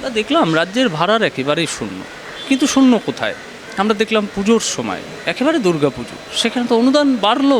আমরা দেখলাম রাজ্যের ভাড়ার একেবারেই শূন্য। কিন্তু শূন্য কোথায়? আমরা দেখলাম পুজোর সময়, একেবারে দুর্গা পুজো। সেখানে তো অনুদান বাড়লো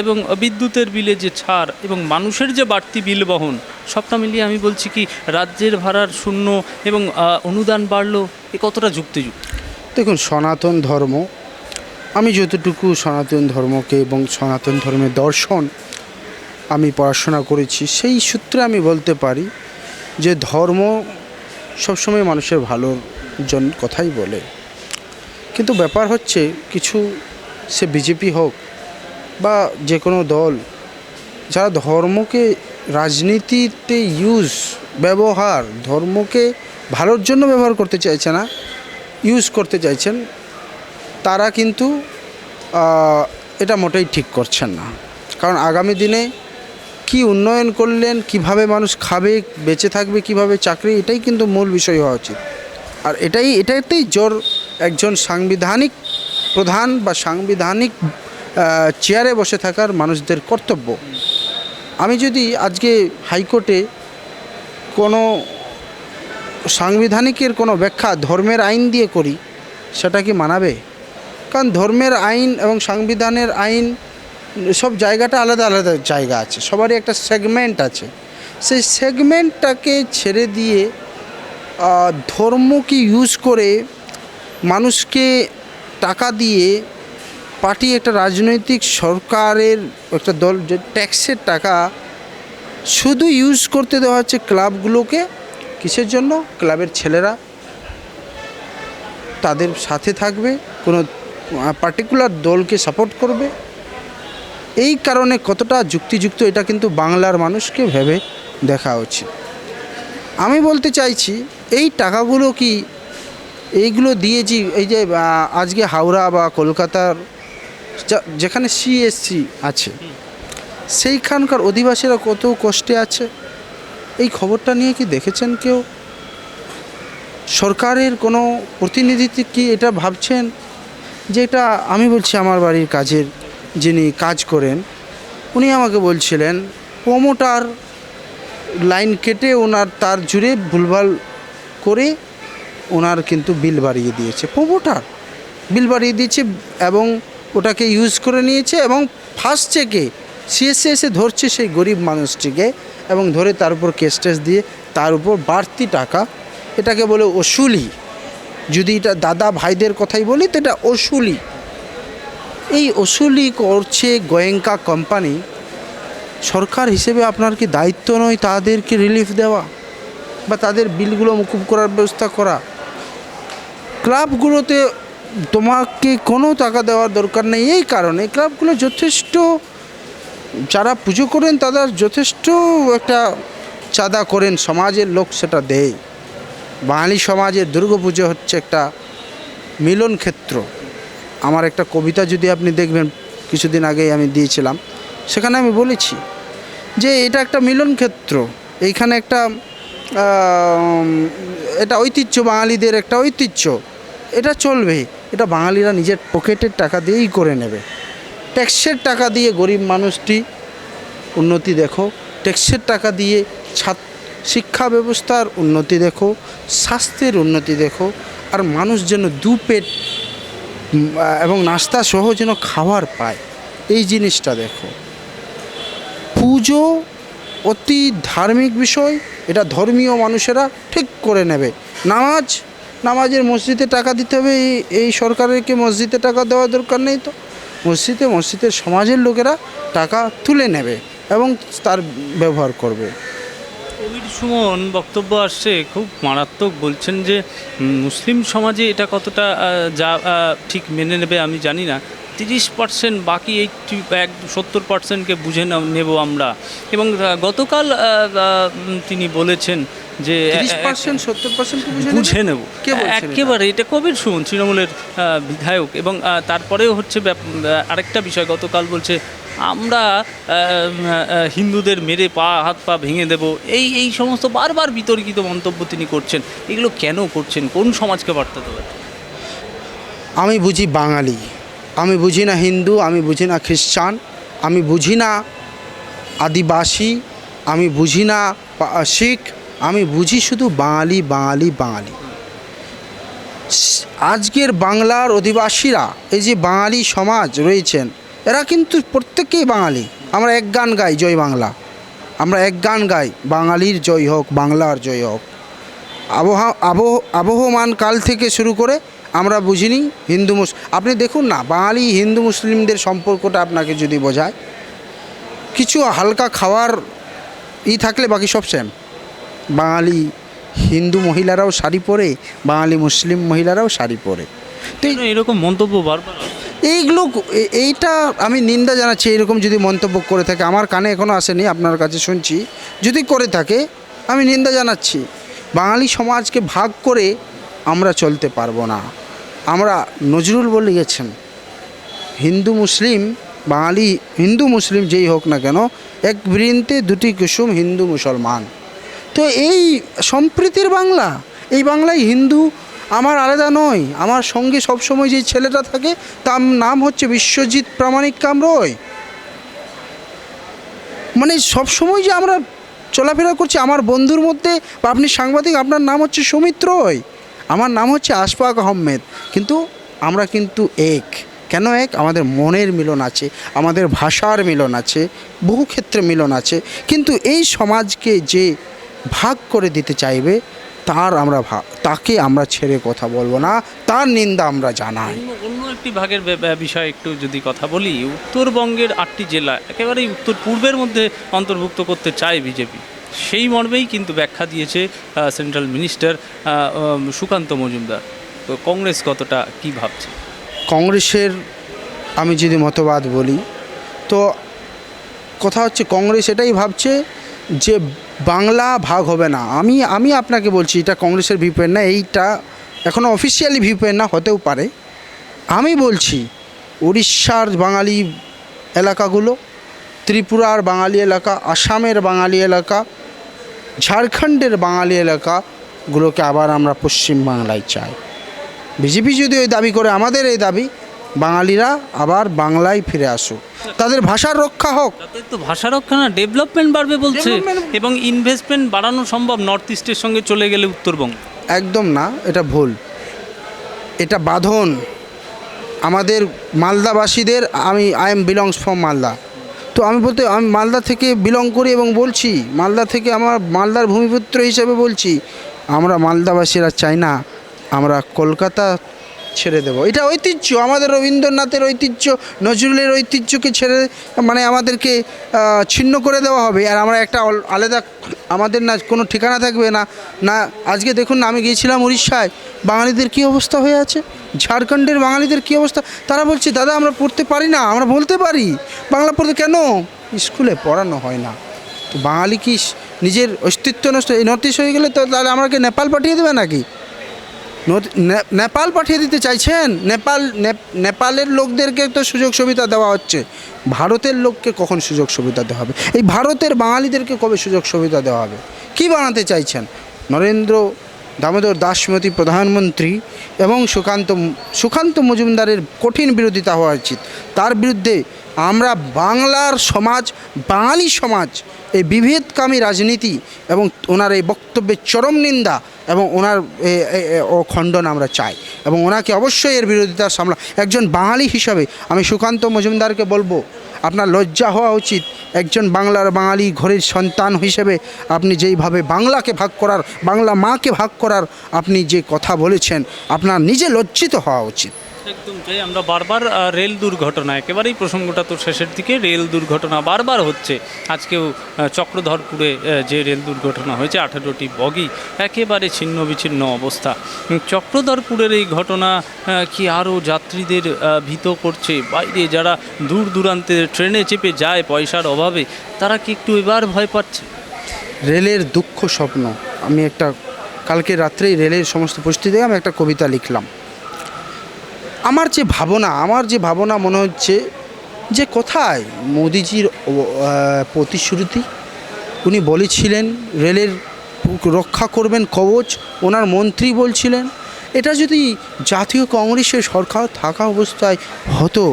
এবং বিদ্যুতের বিলে যে ছাড় এবং মানুষের যে বাড়তি বিল বহন, সবটা মিলিয়ে আমি বলছি কি, রাজ্যের ভাড়ার শূন্য এবং অনুদান বাড়লো, এ কতটা যুক্তিযুক্ত? দেখুন, সনাতন ধর্ম, আমি যতটুকু সনাতন ধর্মকে এবং সনাতন ধর্মের দর্শন আমি পড়াশোনা করেছি, সেই সূত্রে আমি বলতে পারি যে ধর্ম সবসময় মানুষের ভালোর জন্য কথাই বলে। কিন্তু ব্যাপার হচ্ছে, কিছু সে বিজেপি হোক বা যে কোনো দল, যারা ধর্মকে, রাজনীতিতে ইউজ ব্যবহার, ধর্মকে ভালোর জন্য ব্যবহার করতে চাইছে না ইউজ করতে চাইছেন, তারা কিন্তু এটা মোটেই ঠিক করছেন না। কারণ আগামী দিনে কি উন্নয়ন করলেন, কীভাবে মানুষ খাবে, বেঁচে থাকবে, কীভাবে চাকরি, এটাই কিন্তু মূল বিষয় হওয়া উচিত। আর এটাই, এটাতেই জোর একজন সাংবিধানিক প্রধান বা সাংবিধানিক চেয়ারে বসে থাকার মানুষদের কর্তব্য। আমি যদি আজকে হাইকোর্টে কোনো সাংবিধানিকের কোনো ব্যাখ্যা ধর্মের আইন দিয়ে করি, সেটা কি মানাবে? কারণ ধর্মের আইন এবং সংবিধানের আইন সব জায়গাটা আলাদা আলাদা জায়গা আছে, সবারই একটা সেগমেন্ট আছে। সেই সেগমেন্টটাকে ছেড়ে দিয়ে ধর্মকে ইউজ করে মানুষকে টাকা দিয়ে পার্টি একটা রাজনৈতিক সরকারের একটা দল, যে ট্যাক্সের টাকা শুধু ইউজ করতে দেওয়া হচ্ছে ক্লাবগুলোকে কিসের জন্য? ক্লাবের ছেলেরা তাদের সাথে থাকবে, কোনো পার্টিকুলার দলকে সাপোর্ট করবে। এই কারণে কতটা যুক্তিযুক্ত এটা কিন্তু বাংলার মানুষকে ভেবে দেখা উচিত। আমি বলতে চাইছি, এই টাকাগুলো কি এইগুলো দিয়েছি এই যে আজকে হাওড়া বা কলকাতার যেখানে সিএসসি আছে, সেইখানকার অধিবাসীরা কত কষ্টে আছে? এই খবরটা নিয়ে কি দেখেছেন কেউ? সরকারের কোনো প্রতিনিধিত্ব কি এটা ভাবছেন? যে এটা আমি বলছি আমার বাড়ির কাজের যিনি কাজ করেন, উনি আমাকে বলছিলেন, প্রোমোটার লাইন কেটে ওনার তার জুড়ে ভুলভাল করে ওনার কিন্তু বিল বাড়িয়ে দিয়েছে। প্রোমোটার বিল বাড়িয়ে দিয়েছে এবং ওটাকে ইউজ করে নিয়েছে এবং ফার্স্ট চেকে সিএসসি এসে ধরছে সেই গরিব মানুষটিকে এবং ধরে তার উপর কেস টেস দিয়ে তার উপর বাড়তি টাকা। এটাকে বলে ওসুলি যদি এটা দাদা ভাইদের কথাই বলি, তো এটা ওসুলি এই অসুলি করছে গোয়েঙ্কা কোম্পানি। সরকার হিসেবে আপনার কি দায়িত্ব নয় তাদেরকে রিলিফ দেওয়া? বা তাদের বিলগুলো মুকুব করার ব্যবস্থা করা? ক্লাবগুলোতে তোমাকে কোনো টাকা দেওয়ার দরকার নেই। এই কারণে ক্লাবগুলো যথেষ্ট, যারা পুজো করেন তারা যথেষ্ট একটা চাঁদা করেন। সমাজের লোক সেটা দেয়। বাঙালি সমাজের দুর্গাপুজো হচ্ছে একটা মিলন ক্ষেত্র আমার একটা কবিতা যদি আপনি দেখবেন, কিছুদিন আগেই আমি দিয়েছিলাম, সেখানে আমি বলেছি যে এটা একটা মিলন ক্ষেত্র এইখানে একটা এটা ঐতিহ্য, বাঙালিদের একটা ঐতিহ্য। এটা চলবে, এটা বাঙালিরা নিজের পকেটের টাকা দিয়েই করে নেবে। ট্যাক্সের টাকা দিয়ে গরিব মানুষটি উন্নতি দেখো, ট্যাক্সের টাকা দিয়ে ছাত্র শিক্ষা ব্যবস্থার উন্নতি দেখো, স্বাস্থ্যের উন্নতি দেখো, আর মানুষ যেন দু পেট এবং নাস্তা সহ যেন খাবার পায়। এই জিনিসটা দেখো। পুজো অতি ধার্মিক বিষয়, এটা ধর্মীয় মানুষেরা ঠিক করে নেবে। নামাজ, নামাজের মসজিদে টাকা দিতে হবে, এই এই সরকারেরকে মসজিদে টাকা দেওয়ার দরকার নেই তো। মসজিদে, মসজিদের সমাজের লোকেরা টাকা তুলে নেবে এবং তার ব্যবহার করবে। কবির সুমন বক্তব্য আসছে খুব মারাত্মক বলছেন যে মুসলিম সমাজে এটা কতটা যা ঠিক মেনে নেবে আমি জানি না। তিরিশ পার্সেন্ট বাকি এইটি এক সত্তর পার্সেন্টকে বুঝে নেব আমরা। এবং গতকাল তিনি বলেছেন যে বুঝে নেব? একেবারে এটা কবির সুমন তৃণমূলের বিধায়ক। এবং তারপরেও হচ্ছে আরেকটা বিষয় গতকাল বলছে আমরা হিন্দুদের মেরে পা, হাত পা ভেঙে দেব। এই এই সমস্ত বারবার বিতর্কিত মন্তব্য তিনি করছেন। এগুলো কেন করছেন? কোন সমাজকে বার্তা দেবেন? আমি বুঝি বাঙালি। আমি বুঝি না হিন্দু, আমি বুঝি না খ্রিস্টান, আমি বুঝি না আদিবাসী, আমি বুঝি না শিখ, আমি বুঝি শুধু বাঙালি বাঙালি বাঙালি। আজকের বাংলার অধিবাসীরা, এই যে বাঙালি সমাজ রয়েছেন এরা কিন্তু প্রত্যেকেই বাঙালি। আমরা এক গান গাই, জয় বাংলা। আমরা এক গান গাই, বাঙালির জয় হোক, বাংলার জয় হোক। আবহাওয়া আবহ, আবহমান কাল থেকে শুরু করে আমরা বুঝিনি হিন্দু মুস, আপনি দেখুন না, বাঙালি হিন্দু মুসলিমদের সম্পর্কটা আপনাকে যদি বোঝায়, কিছু হালকা খাওয়ার ই থাকলে বাকি সব সেম বাঙালি হিন্দু মহিলারাও শাড়ি পরে, বাঙালি মুসলিম মহিলারাও শাড়ি পরে। তো এরকম মন্তব্য বারবার? এইগুলো এইটা আমি নিন্দা জানাচ্ছি এরকম যদি মন্তব্য করে থাকে, আমার কানে এখনও আসেনি, আপনার কাছে শুনছি। যদি করে থাকে, আমি নিন্দা জানাচ্ছি। বাঙালি সমাজকে ভাগ করে আমরা চলতে পারব না। আমরা নজরুল বলে গেছেন। হিন্দু মুসলিম, বাঙালি, হিন্দু মুসলিম যেই হোক না কেন, এক বৃন্তে দুটি কুসুম হিন্দু মুসলমান। তো এই সম্প্রীতির বাংলা, এই বাংলায় হিন্দু আমার আলাদা নয়, আমার সঙ্গে সবসময় যে ছেলেটা থাকে, তার নাম হচ্ছে বিশ্বজিৎ প্রামাণিক কামরয় মানে সবসময় যে আমরা চলাফেরা করছি, আমার বন্ধুর মধ্যে বা আপনি সাংবাদিক, আপনার নাম হচ্ছে সৌমিত্রয় আমার নাম হচ্ছে আশফাক আহমেদ, কিন্তু আমরা কিন্তু এক। কেন এক? আমাদের মনের মিলন আছে, আমাদের ভাষার মিলন আছে, বহু ক্ষেত্রে মিলন আছে, কিন্তু এই সমাজকে যে ভাগ করে দিতে চাইবে, তার আমরা ভা তাকে আমরা ছেড়ে কথা বলব না তার নিন্দা আমরা জানাই। অন্য একটি ভাগের বিষয়ে একটু যদি কথা বলি উত্তরবঙ্গের আটটি জেলা একেবারেই উত্তর পূর্বের মধ্যে অন্তর্ভুক্ত করতে চায় বিজেপি। সেই মর্মেই কিন্তু ব্যাখ্যা দিয়েছে সেন্ট্রাল মিনিস্টার সুকান্ত মজুমদার। তো কংগ্রেস কতটা কি ভাবছে? কংগ্রেসের আমি যদি মতবাদ বলি তো কথা হচ্ছে কংগ্রেস এটাই ভাবছে যে বাংলা ভাগ হবে না, আমি আমি আপনাকে বলছি এটা কংগ্রেসের ভিউ পয়েন্ট না, এইটা এখনও অফিসিয়ালি ভিউ পয়েন্ট না, হতেও পারে। আমি বলছি, উড়িষ্যার বাঙালি এলাকাগুলো, ত্রিপুরার বাঙালি এলাকা, আসামের বাঙালি এলাকা, ঝাড়খণ্ডের বাঙালি এলাকাগুলোকে আবার আমরা পশ্চিম বাংলায় চাই। বিজেপি যদি ওই দাবি করে, আমাদের এই দাবি বাঙালিরা আবার বাংলায় ফিরে আসুক। তাদের ভাষার রক্ষা হোক। তো ভাষা রক্ষা না ডেভেলপমেন্ট বাড়বে বলছে এবং ইনভেস্টমেন্ট বাড়ানো সম্ভব নর্থ ইস্টের সঙ্গে চলে গেলে উত্তরবঙ্গ। একদম না এটা ভুল। এটা বাঁধন। আমাদের মালদাবাসীদের আমি I am belongs from Malda. তো আমি বলতে আমি মালদা থেকে বিলং করি এবং বলছি মালদা থেকে আমার মালদার ভূমিপুত্র হিসেবে বলছি আমরা মালদাবাসীরা চাই না আমরা কলকাতা ছেড়ে দেব। এটা ঐতিহ্য, আমাদের রবীন্দ্রনাথের ঐতিহ্য, নজরুলের ঐতিহ্যকে ছেড়ে মানে আমাদেরকে ছিন্ন করে দেওয়া হবে। আর আমরা একটা আলাদা, আমাদের না কোনো ঠিকানা থাকবে না। না, আজকে দেখুন না, আমি গিয়েছিলাম উড়িষ্যায়। বাঙালিদের কী অবস্থা হয়ে আছে? ঝাড়খণ্ডের বাঙালিদের কী অবস্থা? তারা বলছে, দাদা, আমরা পড়তে পারি না, আমরা বলতে পারি। বাংলা পড়তে কেন? স্কুলে পড়ানো হয় না। তো বাঙালি কি নিজের অস্তিত্ব নষ্ট, এই নর্থ ইস্ট হয়ে গেলে তো তাহলে আমাকে নেপাল পাঠিয়ে দেবে নাকি? নেপাল পাঠিয়ে দিতে চাইছেন? নেপাল নেপ- নেপালের লোকদেরকে তো সুযোগ সুবিধা দেওয়া হচ্ছে। ভারতের লোককে কখন সুযোগ সুবিধা দেওয়া হবে? এই ভারতের বাঙালিদেরকে কবে সুযোগ সুবিধা দেওয়া হবে? কি বানাতে চাইছেন? নরেন্দ্র দামোদর দাসমতী প্রধানমন্ত্রী এবং সুকান্ত সুকান্ত মজুমদারের কঠিন বিরোধিতা হওয়া উচিত। তার বিরুদ্ধে আমরা বাংলার সমাজ, বাঙালি সমাজ, এই বিভেদকামী রাজনীতি এবং ওনার এই বক্তব্যের চরম নিন্দা এবং ওনার ও খণ্ডন আমরা চাই। এবং ওনাকে অবশ্যই এর বিরোধিতা সামলা, একজন বাঙালি হিসাবে আমি সুকান্ত মজুমদারকে বলব, আপনার লজ্জা হওয়া উচিত। একজন বাংলার বাঙালি ঘরের সন্তান হিসেবে আপনি যেইভাবে বাংলাকে ভাগ করার, বাংলা মাকে ভাগ করার আপনি যে কথা বলেছেন, আপনার নিজে লজ্জিত হওয়া উচিত। একদম তাই আমরা বারবার রেল দুর্ঘটনা, একেবারেই প্রসঙ্গটা তো শেষের দিকে, রেল দুর্ঘটনা বারবার হচ্ছে। আজকেও চক্রধরপুরে যে রেল দুর্ঘটনা হয়েছে, আঠারোটি বগি, একেবারে ছিন্ন বিচ্ছিন্ন অবস্থা। চক্রধরপুরের এই ঘটনা কি আরও যাত্রীদের ভীত করছে? বাইরে যারা দূর দূরান্তে ট্রেনে চেপে যায় পয়সার অভাবে, তারা কি একটু এবার ভয় পাচ্ছে? রেলের দুঃখ স্বপ্ন। আমি একটা, কালকে রাত্রেই রেলের সমস্ত পরিস্থিতি আমি একটা কবিতা লিখলাম। আমার যে ভাবনা, আমার যে ভাবনা মনে হচ্ছে যে কোথায় মোদিজির প্রতিশ্রুতি? উনি বলেছিলেন, রেলের রক্ষা করবেন কবচ। ওনার মন্ত্রী বলছিলেন, এটা যদি জাতীয় কংগ্রেসের সরকার থাকা অবস্থায় হতো,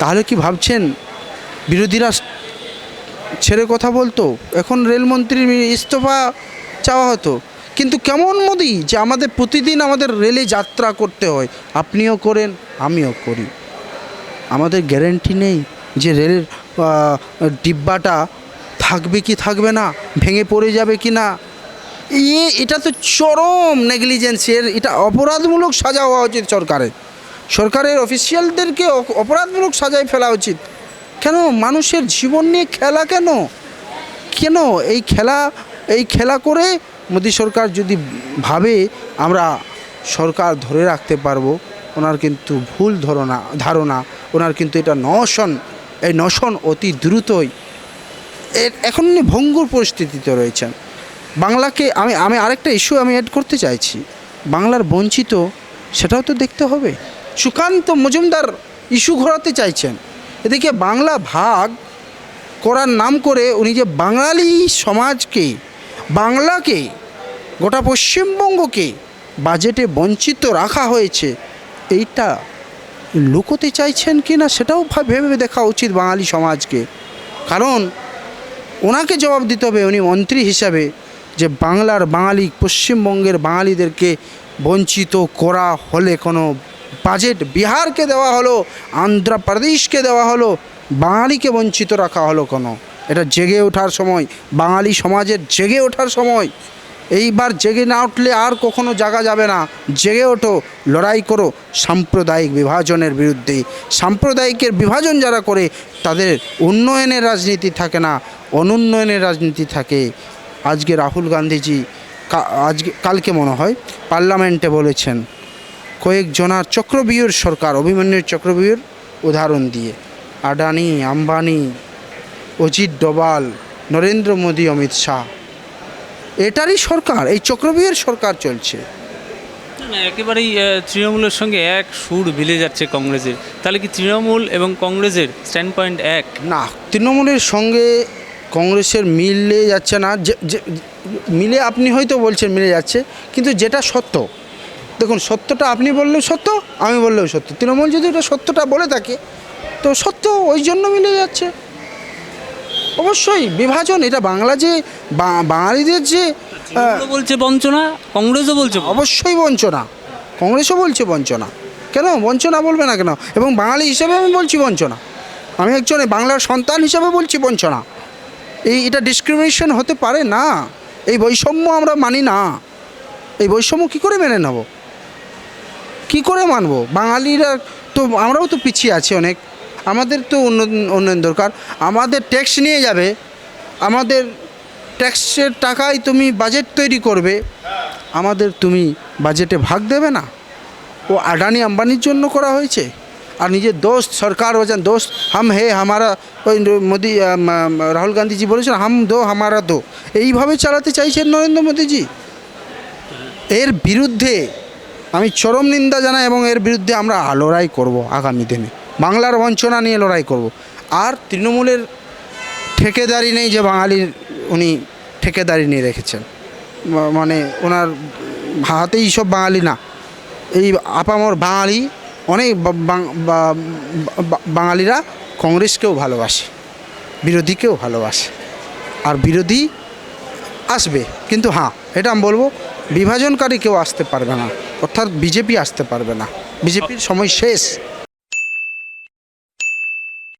তাহলে কি ভাবছেন? বিরোধীরা ছেড়ে কথা বলতো? এখন রেলমন্ত্রীর ইস্তফা চাওয়া হতো। কিন্তু কেমন মোদি যে আমাদের প্রতিদিন আমাদের রেলে যাত্রা করতে হয়? আপনিও করেন, আমিও করি। আমাদের গ্যারেন্টি নেই যে রেলের ডিব্বাটা থাকবে কি থাকবে না, ভেঙে পড়ে যাবে কি না। এ, এটা তো চরম নেগলিজেন্সের এটা অপরাধমূলক সাজা হওয়া উচিত সরকারের। সরকারের অফিসিয়ালদেরকে অপরাধমূলক সাজায় ফেলা উচিত। কেন? মানুষের জীবন নিয়ে খেলা কেন? কেন? এই খেলা এই খেলা করে মোদী সরকার যদি ভাবে আমরা সরকার ধরে রাখতে পারব, ওনার কিন্তু ভুল ধারণা ধারণা, ওনার কিন্তু এটা নশন এই নশন অতি দ্রুতই। এর এখন উনি ভঙ্গুর পরিস্থিতিতে রয়েছেন। বাংলাকে আমি আমি আরেকটা ইস্যু আমি অ্যাড করতে চাইছি। বাংলার বঞ্চিত, সেটাও তো দেখতে হবে। সুকান্ত মজুমদার ইস্যু ঘোরাতে চাইছেন। এদিকে বাংলা ভাগ করার নাম করে উনি যে বাঙালি সমাজকে বাংলাকে, গোটা পশ্চিমবঙ্গকে বাজেটে বঞ্চিত রাখা হয়েছে, এইটা লুকোতে চাইছেন কি না সেটাও ভেবে দেখা উচিত বাঙালি সমাজকে। কারণ ওনাকে জবাব দিতে হবে, উনি মন্ত্রী হিসাবে, যে বাংলার বাঙালি, পশ্চিমবঙ্গের বাঙালিদেরকে বঞ্চিত করা হলে, কোনো বাজেট বিহারকে দেওয়া হলো, আন্ধ্রপ্রদেশকে দেওয়া হলো, বাঙালিকে বঞ্চিত রাখা হলো কোনো। এটা জেগে ওঠার সময়, বাঙালি সমাজের জেগে ওঠার সময়। এইবার জেগে না উঠলে আর কখনো জাগা যাবে না। জেগে ওঠো, লড়াই করো, সাম্প্রদায়িক বিভাজনের বিরুদ্ধে। সাম্প্রদায়িকের বিভাজন যারা করে, তাদের উন্নয়নের রাজনীতি থাকে না, অনুন্নয়নের রাজনীতি থাকে। আজকে রাহুল গান্ধীজি আজকে, কালকে মনে হয়, পার্লামেন্টে বলেছেন কয়েকজনার চক্রবিহুর সরকার, অভিমন্যুর চক্রবিহুর উদাহরণ দিয়ে, আডানি, আম্বানি অজিত ডোভাল নরেন্দ্র মোদী অমিত শাহ। এটারই সরকার এই চক্রবিহুর সরকার চলছে। না, একেবারেই তৃণমূলের সঙ্গে এক সুর মিলে যাচ্ছে কংগ্রেসের। তাহলে কি তৃণমূল এবং কংগ্রেসের স্ট্যান্ড পয়েন্ট এক? না তৃণমূলের সঙ্গে কংগ্রেসের মিলে যাচ্ছে না। যে- মিলে আপনি হয়তো বলছেন মিলে যাচ্ছে কিন্তু যেটা সত্য দেখুন সত্যটা আপনি বললেও সত্য আমি বললেও সত্য। তৃণমূল যদি ওটা সত্যটা বলে থাকে তো সত্য ওই জন্য মিলে যাচ্ছে। অবশ্যই বিভাজন এটা বাংলা যে বাঙালিদের যে বলছে বঞ্চনা কংগ্রেসও বলছে অবশ্যই বঞ্চনা। কংগ্রেসও বলছে বঞ্চনা। কেন? বঞ্চনা বলবে না কেন? এবং বাঙালি হিসেবে আমি বলছি বঞ্চনা। আমি একজন বাংলার সন্তান হিসেবে বলছি বঞ্চনা। এই এটা ডিসক্রিমিনেশন হতে পারে না। এই বৈষম্য আমরা মানি না। এই বৈষম্য কী করে মেনে নেব? কী করে মানব? বাঙালিরা তো আমরাও তো পিছিয়ে আছি অনেক। আমাদের তো উন্নয়ন দরকার। আমাদের ট্যাক্স নিয়ে যাবে। আমাদের ট্যাক্সের টাকায় তুমি বাজেট তৈরি করবে। আমাদের তুমি বাজেটে ভাগ দেবে না। ও আডানি আম্বানির জন্য করা হয়েছে। আর নিজের দোস্ত, সরকার বলছেন দোস্ত, হাম হে, হামারা, ওই মোদি রাহুল গান্ধীজি বলেছেন, হাম দো, হামারা দো। এইভাবে চালাতে চাইছেন নরেন্দ্র মোদীজি। এর বিরুদ্ধে আমি চরম নিন্দা জানাই এবং এর বিরুদ্ধে আমরা লড়াই করব আগামী দিনে। বাংলার বঞ্চনা নিয়ে লড়াই করব। আর তৃণমূলের ঠেকেদারি নেই যে বাঙালির উনি ঠেকেদারি নিয়ে রেখেছেন। মানে ওনার হাতেই সব বাঙালি না। এই আপামর বাঙালি অনেক বাঙালিরা কংগ্রেসকেও ভালোবাসে, বিরোধীকেও ভালোবাসে। আর বিরোধী আসবে, কিন্তু হ্যাঁ এটা আমি বলব, বিভাজনকারী কেউ আসতে পারবে না। অর্থাৎ বিজেপি আসতে পারবে না। বিজেপির সময় শেষ।